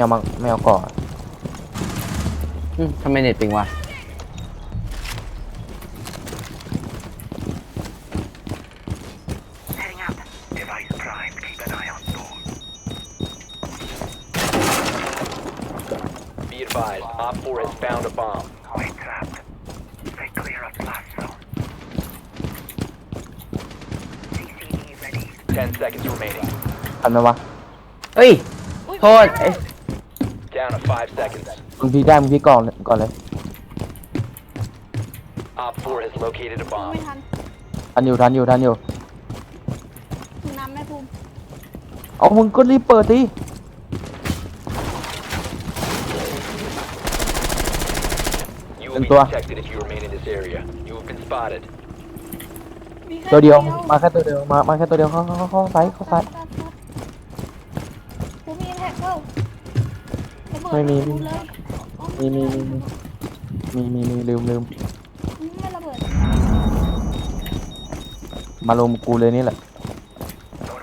ไม่เอามาไม่เอาก่อนอืมทำไมเน็ตปิงวะ Heading up. Device primed. Keep an eye on door. Be advised, Op 4 has found a bomb. Point trapped. Stay clear of blast zone. CCD ready. 10 seconds remaining. ทันไหมวะเฮ้ย โทษเอ้ย Down to 5 seconds. มึงพีคได้มึงพีคก่อนเลยก่อนเลย Op 4 has located a ภูมิ bomb. ไม่ทันทันอยู่ทันอยู่ทันอยู่ถึงน้ำไหม่ภูมิเอามึงก็รีบเปิดดิ You will be Tua. detected if you remain in this area. You have been spotted. มีแค่ตัวเดียวมาแค่ตัวเดียวมามาแค่ตัวเดียวเข้าเข้าเข้าเข้าซ้ายเข้าซ้ายภูมิมีแท็กเปล่าระ เบิดไม่มีภูเลยอ๋อมีมีมีมีมีมีมีลืมลืมภูมิไม่ระเบิดมาลงกูเลยนี่แหละกู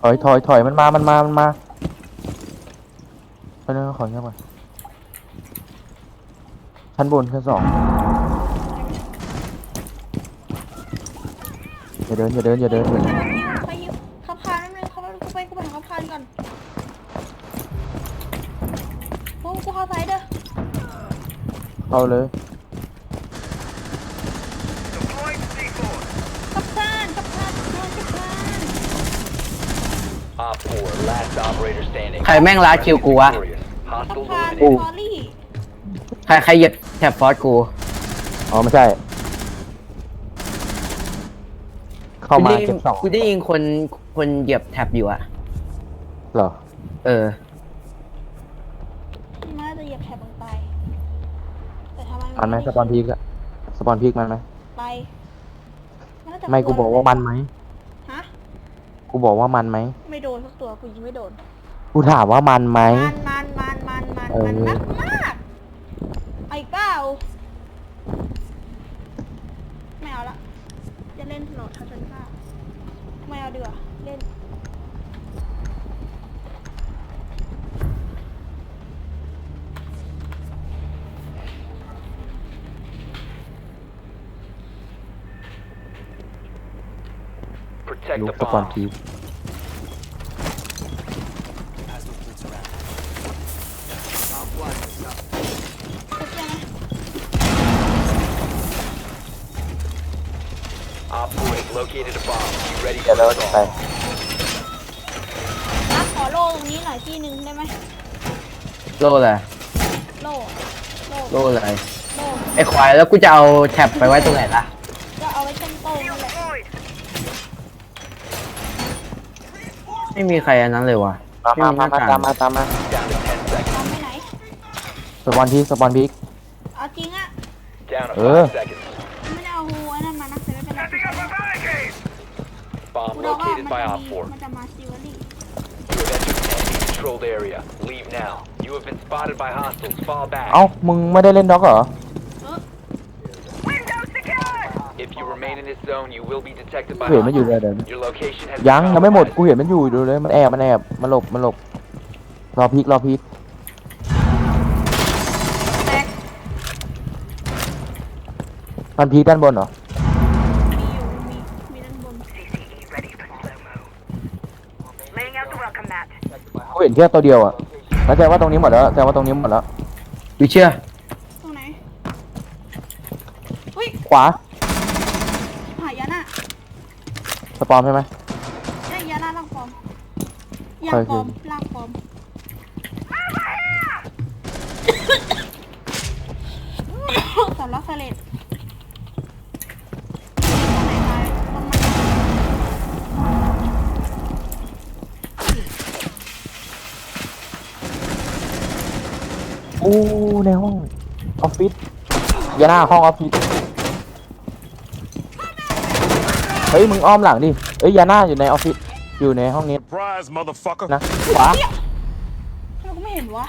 ถอยถอยถอยมันมามันมามันมาไปเรื่องขอเงียบก่อนชั้นบนชั้นสอง อย่าเดินอย่าเดินอย่าเดินอย่าเดินใครยิงขับพานนั่นเลยเขาไปกูไปกูไปหาขับพานก่อนภูมิกูเข้าไซด์เด้อเข้าเลย Deploying C4. ขับพานขับพานขับพานขับพาน Op 4, last operator standing. ใครแม่งลาคิวกูวะ Victorious. ขับ Hostiles พาน eliminated. สอรี่ใครใครเหยียบแท็บฟอสกู อ๋อไม่ใช่ เข้ามากูได้ยิเก็นบสองกูได้ยินคนคนเหยียบแท็บอยู่อะเหรอ เออ น่าจะเหยียบแถบลงไป แต่ทำไมมันไหมสปอนพีกอะสปอนพีกมันไหมไปน่าจะไม่กูบอกว่ามันไหมฮะ กูบอกว่ามันไหมไม่โดนสักตัวกูยิงไม่โดน กูถามว่ามันไหม มันมันมันมันมันเออ มันนักมากเอาอีกเปล่าไม่เอาละจะ เล่นโหลดทัชนข้าไม่เอาดีกว่าเล่นลูกตะกอนทิพย์ located a bomb. Be ready เดี๋ยว for เราจะไป assault. รับขอโล่ตรงนี้หน่อยที่หนึ่งได้ไหมโล่เลยโล่โล่โล่เลยโล่ไอ้ควายแล้วกูจะเอาแท็บไปไว้ตรงไหนล่ะก็เอาไว้เส้นโต้นั่นแหละ Deployed. ไม่มีใครอันนั้นเลยวะมามามามาตามมาตามมา Down to 10 seconds. ทำไปไหน สปอนพีกสปอนพีกเอาจริงอะ Down to Uh. 5 seconds. Bomb กูเดาว่า located มัน by จะ Op มี 4. มันจะมาซิวลี่ You have entered an enemy controlled area. Leave now. You have been spotted by hostiles. Fall back. เอ้า มึงไม่ได้เล่นด็อกเหรอ เออ Window secured. If you remain in this zone, you will be detected by เห็นมันอยู่ hostiles. เลยเดี๋ยว Your location has ยัง been ยังไม่หมด compromised. กูเห็นมันอยู่ดูเลย มันแอบ มันแอบ มันหลบ มันหลบ รอพีกรอพีกแตกมันพีกด้านบนเหรอ Laying out the welcome mat. กูเห็นแค่ตัวเดียวอะแล้วแสดงว่าตรงนี้หมดแล้วแสดงว่าตรงนี้หมดแล้ววิเชื่อตรงไหนเฮ้ยขวาหายาน่าสปอนใช่ไหมใช่ยาน่าล่างปลอมยางใครปลอมคือล่างปลอมสำลักเสลดตรงไหนตายตรงมัน อู้ในห้องออฟฟิศอย่าหน้าห้องออฟฟิศเฮ้ยมึงอ้อมหลังดิเอ้ยยาน่าอยู่ในออฟฟิศอยู่ในห้องนี้ Surprise, motherfucker. นะขวา ทำไมกูไม่เห็นวะ